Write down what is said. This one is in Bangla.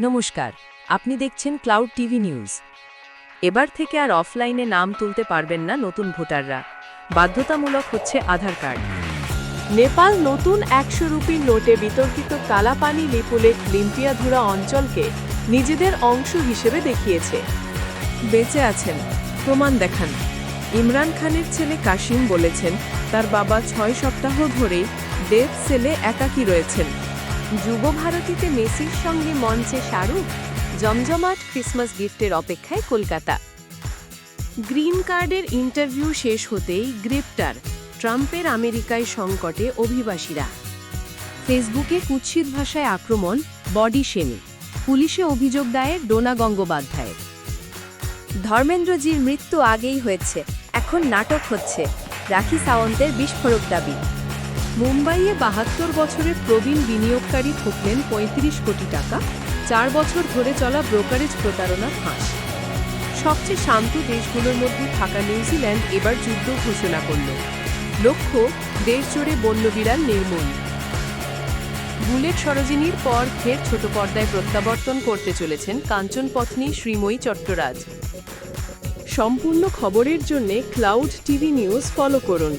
নমস্কার, আপনি দেখছেন ক্লাউড টিভি নিউজ। এবার থেকে আর অফলাইনে নাম তুলতে পারবেন না নতুন ভোটাররা। বাধ্যতামূলক হচ্ছে আধার কার্ড। নেপাল নতুন একশো রুপির নোটে বিতর্কিত কালাপানি লিপুলেক লিম্পিয়াধুরা অঞ্চলকে নিজেদের অংশ হিসেবে দেখিয়েছে। বেঁচে আছেন, প্রমাণ দেখান। ইমরান খানের ছেলে কাশিম বলেছেন, তার বাবা ছয় সপ্তাহ ধরেই ডেথ সেলে একাকী রয়েছেন। যুব ভারতীতে মেসির সঙ্গে মঞ্চে শাহরুখ জমজমাট ক্রিসমাস গিফটের অপেক্ষায় কলকাতা। গ্রিন কার্ডের ইন্টারভিউ শেষ হতেই গ্রেপ্তার ট্রাম্পের আমেরিকায় সংকটে অভিবাসীরা। ফেসবুকে কুৎসিত ভাষায় আক্রমণ, বডি শেমি, পুলিশে অভিযোগ দায়ের ডোনা গঙ্গোপাধ্যায়ের। ধর্মেন্দ্রজির মৃত্যু আগেই হয়েছে, এখন নাটক হচ্ছে, রাখি সাওন্তের বিস্ফোরক দাবি। মুম্বাইয়ে বাহাত্তর বছরের প্রবীণ বিনিয়োগকারী ঠকলেন পঁয়ত্রিশ কোটি টাকা, চার বছর ধরে চলা ব্রোকারেজ প্রতারণা ফাঁস। সবচেয়ে শান্ত দেশগুলোর মধ্যে থাকা নিউজিল্যান্ড এবার যুদ্ধ ঘোষণা করল। লক্ষ্য, দেশ জুড়ে বন্যবিড়াল নির্মূল বুলেট সরোজিনীর পর ফের ছোট পর্দায় প্রত্যাবর্তন করতে চলেছেন কাঞ্চন পত্নী শ্রীময়ী চট্টরাজ। সম্পূর্ণ খবরের জন্য ক্লাউড টিভি নিউজ ফলো করুন।